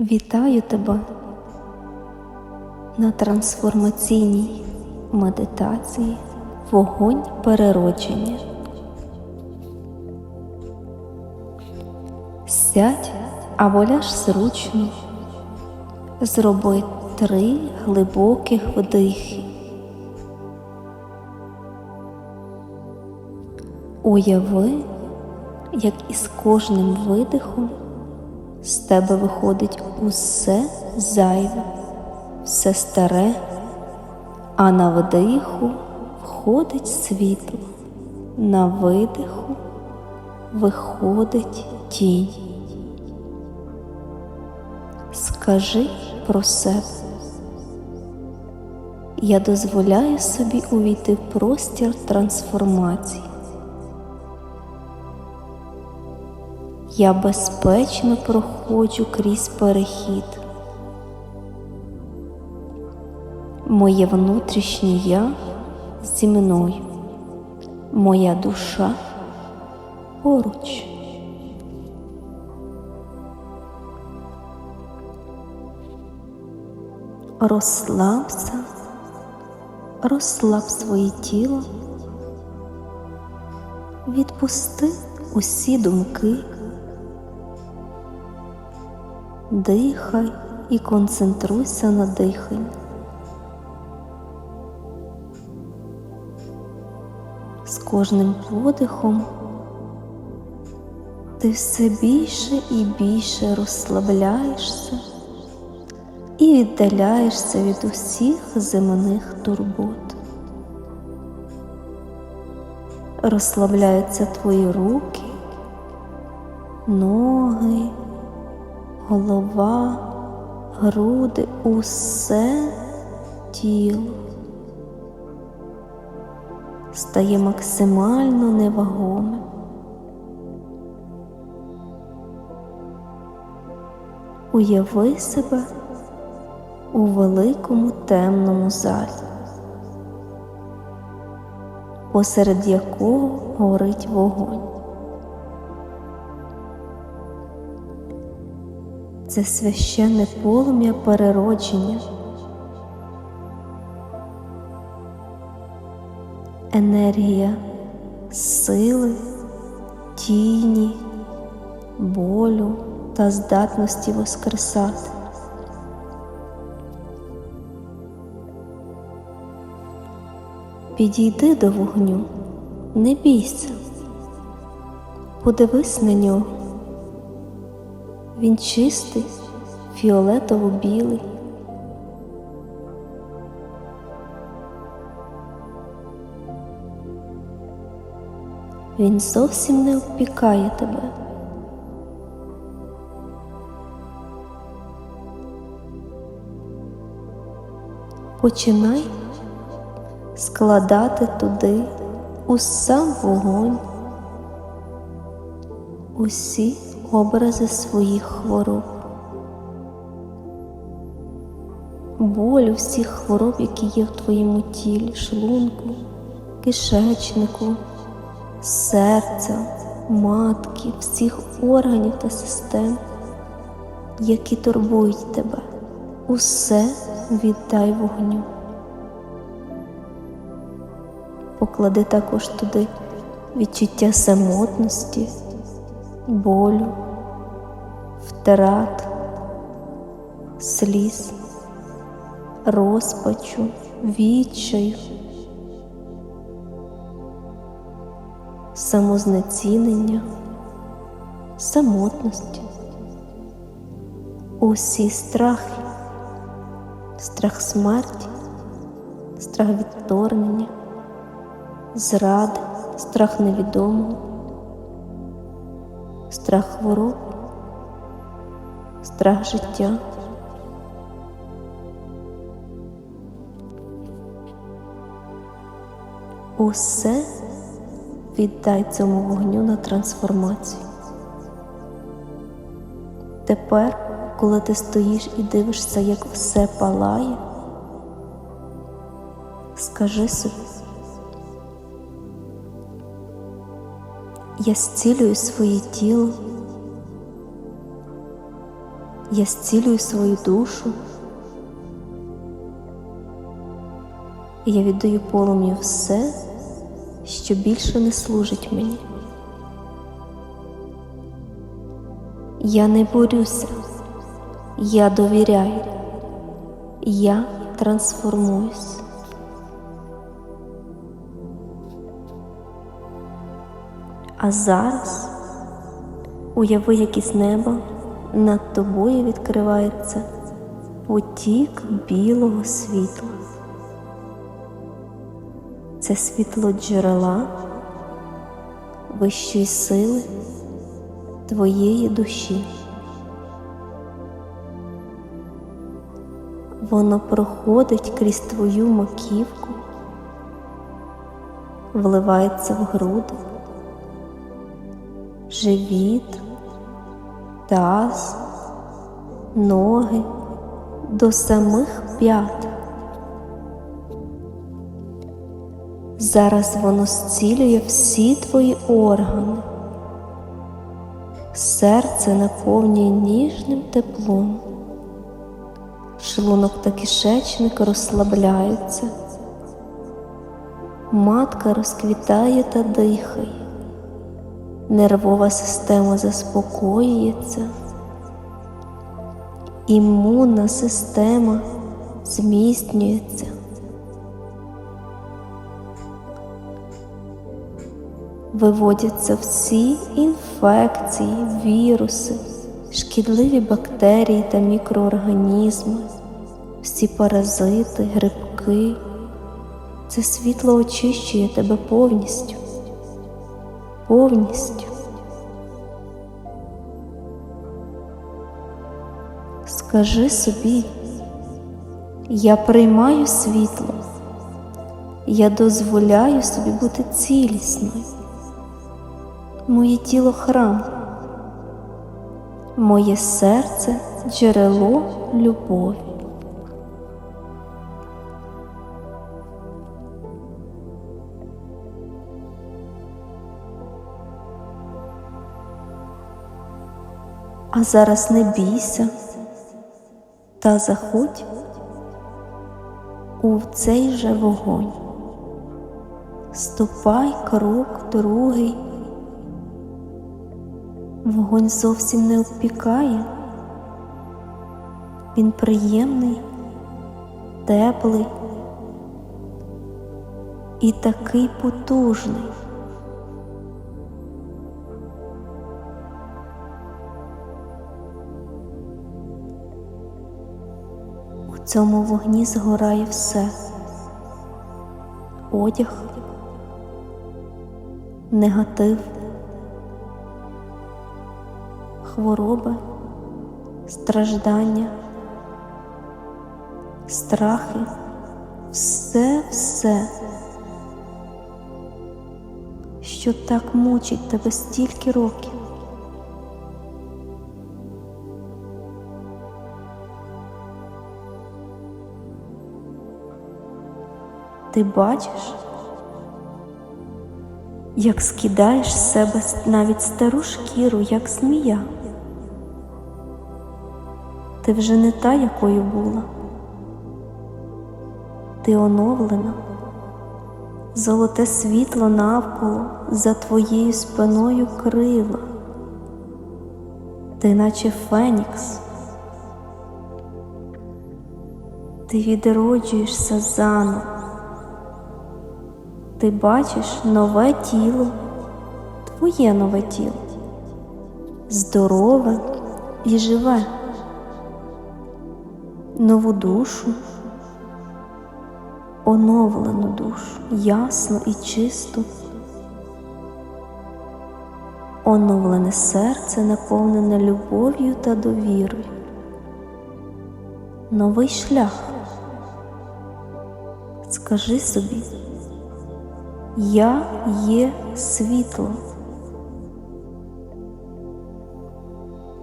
Вітаю тебе на трансформаційній медитації Вогонь переродження. Сядь або ляж зручно, зроби три глибоких вдихи. Уяви, як із кожним видихом з тебе виходить усе зайве, все старе, а на вдиху входить світло, на видиху виходить тінь. Скажи про себе. Я дозволяю собі увійти в простір трансформації. Я безпечно проходжу крізь перехід. Моє внутрішнє я зі мною, моя душа поруч. Розслабся, розслаб своє тіло, відпусти усі думки. Дихай і концентруйся на диханні. З кожним подихом ти все більше і більше розслабляєшся і віддаляєшся від усіх земних турбот. Розслабляються твої руки, ноги голова, груди, усе тіло стає максимально невагомим. Уяви себе у великому темному залі, посеред якого горить вогонь. Це священне полум'я переродження, енергія сили, тіні, болю та здатності воскресати. Підійди до вогню, не бійся, подивись на нього. Він чистий, фіолетово-білий. Він зовсім не обпікає тебе. Починай складати туди у сам вогонь усі образи своїх хвороб, болю всіх хвороб, які є в твоєму тілі, шлунку, кишечнику, серця, матки, всіх органів та систем, які турбують тебе. Усе віддай вогню. Поклади також туди відчуття самотності болю, втрат, сліз, розпачу, відчаю, самознецінення, самотності, усі страхи, страх смерті, страх відторгнення, зради, страх невідомого страх хвороб, страх життя. Усе віддай цьому вогню на трансформацію. Тепер, коли ти стоїш і дивишся, як все палає, скажи собі. Я зцілюю своє тіло, Я зцілюю свою душу. І я віддаю полум'ю все, що більше не служить мені. Я не борюся, я довіряю, я трансформуюсь. А зараз уяви, як із неба над тобою відкривається потік білого світла. Це світло джерела вищої сили твоєї душі. Воно проходить крізь твою маківку, вливається в груди, живіт, таз, ноги до самих п'ят. Зараз воно зцілює всі твої органи. Серце наповнює ніжним теплом. Шлунок та кишечник розслабляються. Матка розквітає та дихає. Нервова система заспокоюється. Імунна система зміцнюється. Виводяться всі інфекції, віруси, шкідливі бактерії та мікроорганізми, всі паразити, грибки. Це світло очищує тебе повністю, повністю. Скажи собі, я приймаю світло, я дозволяю собі бути цілісною. Моє тіло храм, моє серце джерело любові. А зараз не бійся та заходь у цей же вогонь. Ступай крок другий. Вогонь зовсім не обпікає. Він приємний, теплий і такий потужний. У цьому вогні згорає все одяг, негатив, хвороби, страждання, страхи, все, все, що так мучить тебе стільки років. Ти бачиш, як скидаєш з себе навіть стару шкіру, як змія. Ти вже не та, якою була. Ти оновлена, золоте світло навколо за твоєю спиною крила. Ти наче Фенікс. Ти відроджуєшся заново. Ти бачиш нове тіло, твоє нове тіло, здорове і живе, нову душу, оновлену душу, ясну і чисту, оновлене серце, наповнене любов'ю та довірою, новий шлях. Скажи собі. Я є світло.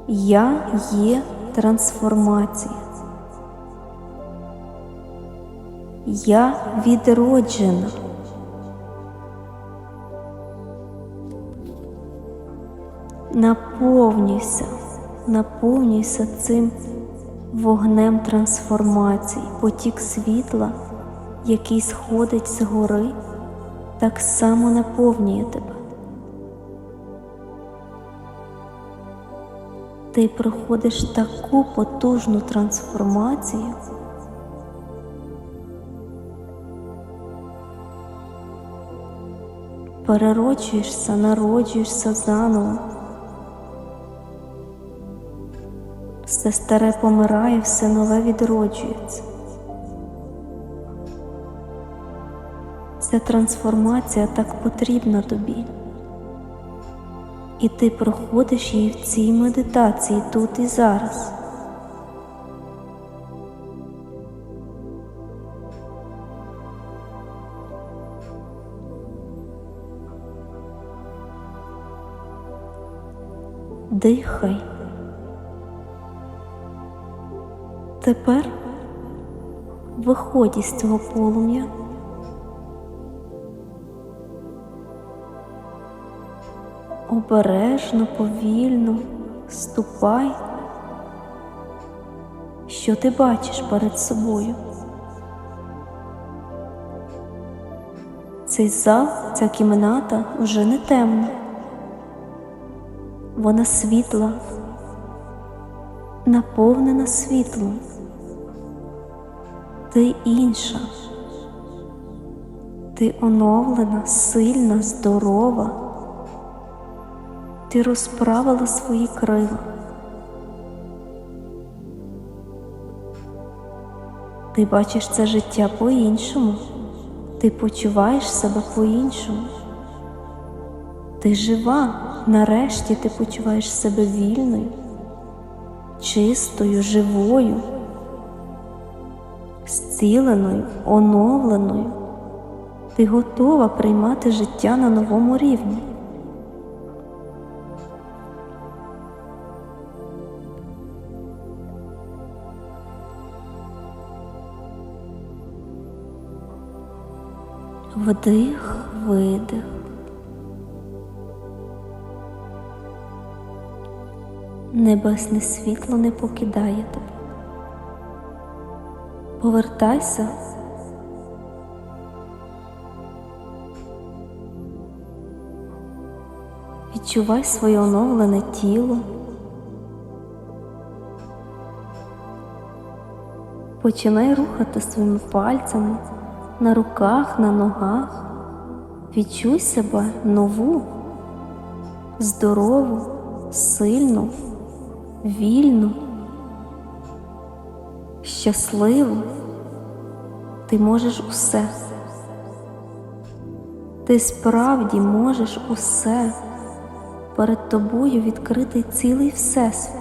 Я є трансформація. Я відроджена. Наповнюйся наповнюйся цим вогнем трансформації, потік світла, який сходить з гори, так само наповнює тебе. Ти проходиш таку потужну трансформацію. Перероджуєшся, народжуєшся заново. Все старе помирає, все нове відроджується. Ця трансформація так потрібна тобі. І ти проходиш її в цій медитації тут і зараз. Дихай. Тепер виходь із цього полум'я. Обережно, повільно ступай. Що ти бачиш перед собою? Цей зал, ця кімната вже не темна. Вона світла, наповнена світлом. Ти інша. Ти оновлена, сильна, здорова. Ти розправила свої крила. Ти бачиш це життя по-іншому, ти почуваєш себе по-іншому. Ти жива, нарешті ти почуваєш себе вільною, чистою, живою, зціленою, оновленою. Ти готова приймати життя на новому рівні. Вдих, видих. Небесне світло не покидає тебе. Повертайся. Відчувай своє оновлене тіло. Починай рухати своїми пальцями на руках, на ногах. Відчуй себе нову, здорову, сильну, вільну, щасливу. Ти можеш усе. Ти справді можеш усе. Перед тобою відкритий цілий всесвіт.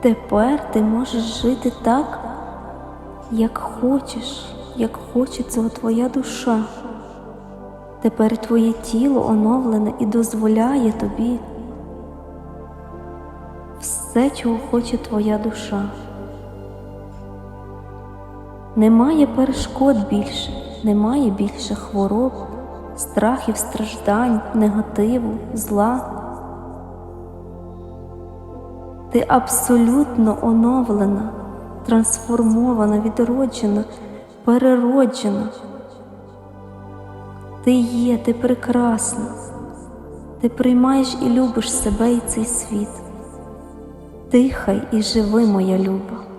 Тепер ти можеш жити так, як хочеш, як хоче цього твоя душа. Тепер твоє тіло оновлене і дозволяє тобі все, чого хоче твоя душа. Немає перешкод більше, немає більше хвороб, страхів, страждань, негативу, зла. Ти абсолютно оновлена, трансформована, відроджена, перероджена. Ти є, ти прекрасна, ти приймаєш і любиш себе і цей світ. Дихай і живи, моя люба.